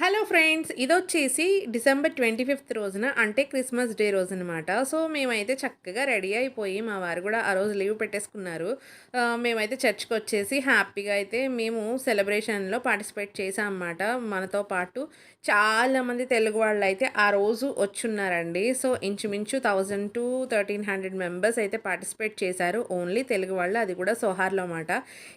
Hello friends ఇదొచ్చేసి December twenty fifth రోజున అంటే క్రిస్మస్ డే రోజు అనమాట సో మేమైతే చక్కగా రెడీ అయిపోయి మా వారు కూడా ఆ రోజు లీవ్ పెట్టేసుకున్నారు. మేమైతే చర్చ్కి వచ్చేసి హ్యాపీగా అయితే మేము సెలబ్రేషన్లో పార్టిసిపేట్ చేసామన్నమాట మనతో పాటు చాలామంది తెలుగు వాళ్ళు అయితే ఆ రోజు వచ్చున్నారండి. సో ఇంచుమించు thousand to thirteen hundred members అయితే పార్టిసిపేట్ చేశారు. ఓన్లీ తెలుగు వాళ్ళు అది కూడా సోహార్లో అన్నమాట.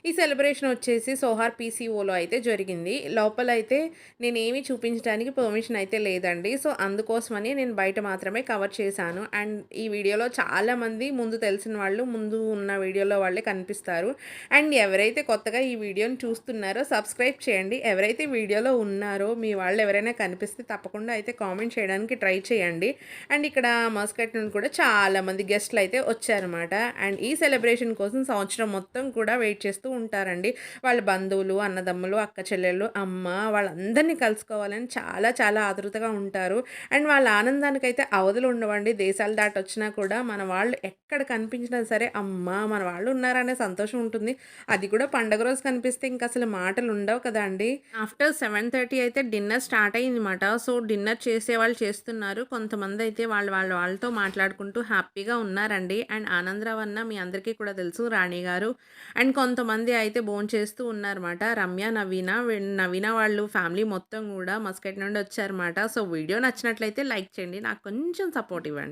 ఈ సెలబ్రేషన్ వచ్చేసి సోహార్ పీసీఓలో అయితే జరిగింది. లోపల అయితే నేను ఏమీ చూపించడానికి పర్మిషన్ అయితే లేదండి. సో అందుకోసమని నేను బయట మాత్రమే కవర్ చేశాను. అండ్ ఈ వీడియోలో చాలామంది ముందు తెలిసిన వాళ్ళు ముందు ఉన్న వీడియోలో వాళ్ళే కనిపిస్తారు. అండ్ ఎవరైతే కొత్తగా ఈ వీడియోని చూస్తున్నారో సబ్స్క్రైబ్ చేయండి. ఎవరైతే వీడియోలో ఉన్నారో మీ వాళ్ళు ఎవరైనా కనిపిస్తే తప్పకుండా అయితే కామెంట్ చేయడానికి ట్రై చేయండి. అండ్ ఇక్కడ మస్కట్ నుండి కూడా చాలామంది గెస్ట్లు అయితే వచ్చారన్నమాట. అండ్ ఈ సెలబ్రేషన్ కోసం సంవత్సరం మొత్తం కూడా వెయిట్ చేస్తూ ఉంటారండి. వాళ్ళ బంధువులు అన్నదమ్ములు అక్క చెల్లెళ్ళు అమ్మ వాళ్ళందరినీ కలుసుకోవాలని చాలా చాలా ఆతృతగా ఉంటారు. అండ్ వాళ్ళ ఆనందానికి అయితే అవధులు ఉండవండి. దేశాలు దాటి వచ్చినా కూడా మన వాళ్ళు ఎక్కడ కనిపించినా సరే అమ్మ మన వాళ్ళు ఉన్నారనే సంతోషం ఉంటుంది. అది కూడా పండగ రోజు కనిపిస్తే ఇంకా అసలు మాటలు ఉండవు కదా అండి. ఆఫ్టర్ సెవెన్ థర్టీ అయితే డిన్నర్ స్టార్ట్ అయ్యిందన్నమాట సో డిన్నర్ చేసే వాళ్ళు చేస్తున్నారు. కొంతమంది అయితే వాళ్ళు వాళ్ళ వాళ్ళతో మాట్లాడుకుంటూ హ్యాపీగా ఉన్నారండి. అండ్ ఆనందరావు అన్న మీ అందరికీ కూడా తెలుసు రాణి గారు. అండ్ కొంతమంది అయితే భోంచేస్తూ చేస్తూ ఉన్నారన్నమాట. రమ్య నవీన నవీన వాళ్ళు ఫ్యామిలీ మొత్తం కూడా మస్కట్ నుండి వచ్చారన్నమాట. సో వీడియో నచ్చినట్లయితే లైక్ చేయండి. నాకు కొంచెం సపోర్ట్ ఇవ్వండి.